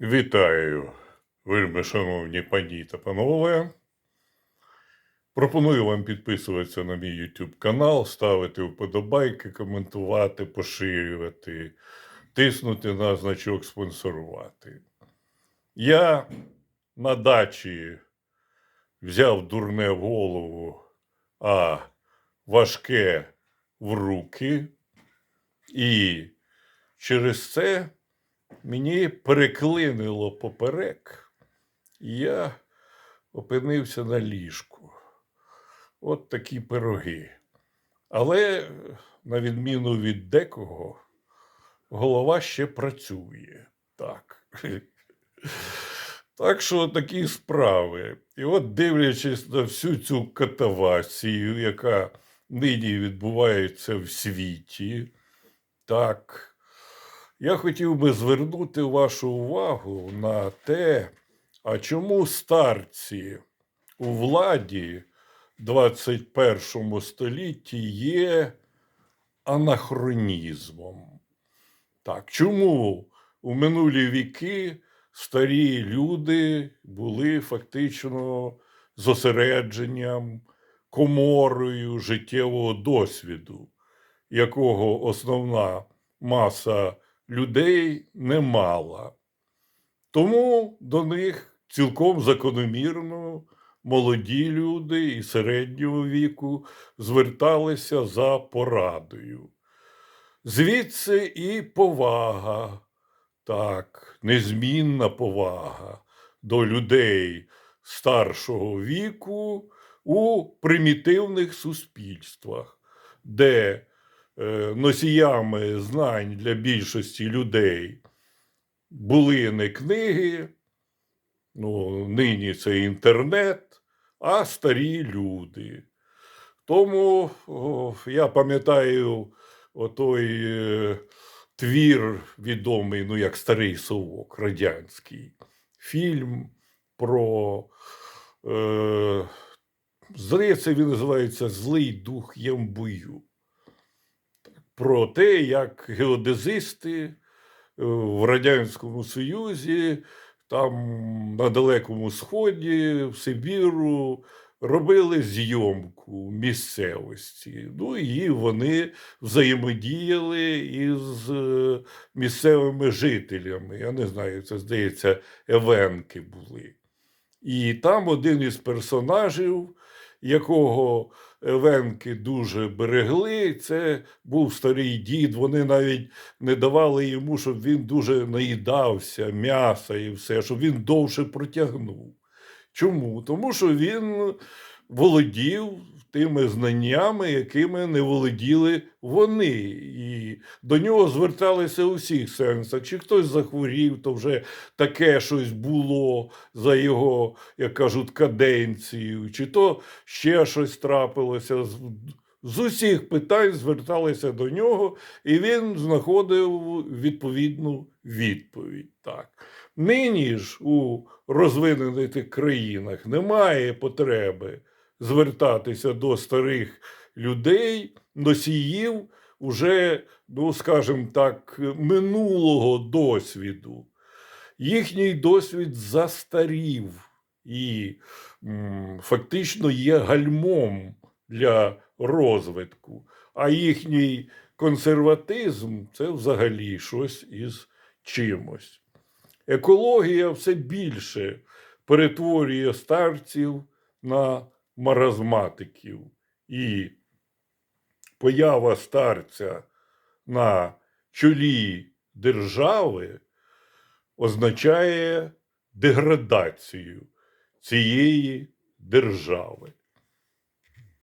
Вітаю, вельми шановні пані та панове. Пропоную вам підписуватися на мій YouTube канал, ставити вподобайки, коментувати, поширювати, тиснути на значок спонсорувати. Я на дачі взяв дурне в голову, а важке в руки, і через це мені переклинило поперек, і я опинився на ліжку. От такі пироги. Але, на відміну від декого, голова ще працює. Так. Так що такі справи. І от дивлячись на всю цю катавасію, яка нині відбувається в світі, так, я хотів би звернути вашу увагу на те, а чому старці у владі в 21 столітті є анахронізмом. Так, чому у минулі віки старі люди були фактично зосередженням, коморою життєвого досвіду, якого основна маса людей не мала. Тому до них цілком закономірно молоді люди і середнього віку зверталися за порадою. Звідси і повага, так, незмінна повага до людей старшого віку у примітивних суспільствах, де носіями знань для більшості людей були не книги, ну, нині це інтернет, а старі люди. Тому о, я пам'ятаю отой е, твір відомий, ну як старий совок, радянський фільм про. Е, здається, він називається Злий дух Ямбую. Про те, як геодезисти е, в Радянському Союзі, там на Далекому Сході, в Сибіру, робили зйомку місцевості. Ну і вони взаємодіяли із е, місцевими жителями. Я не знаю, це здається, Евенки були. І там один із персонажів, якого Евенки дуже берегли, це був старий дід. Вони навіть не давали йому, щоб він дуже наїдався м'яса і все, щоб він довше протягнув. Чому? Тому що він володів тими знаннями, якими не володіли вони. І до нього зверталися у всіх сенсах. Чи хтось захворів, то вже таке щось було за його, як кажуть, каденцію, чи то ще щось трапилося. З- усіх питань зверталися до нього, і він знаходив відповідну відповідь. Так. Нині ж у розвинених країнах немає потреби звертатися до старих людей, носіїв уже, ну скажімо так, минулого досвіду. Їхній досвід застарів і фактично є гальмом для розвитку, а їхній консерватизм це взагалі щось із чимось. Екологія все більше перетворює старців на маразматиків. І поява старця на чолі держави означає деградацію цієї держави.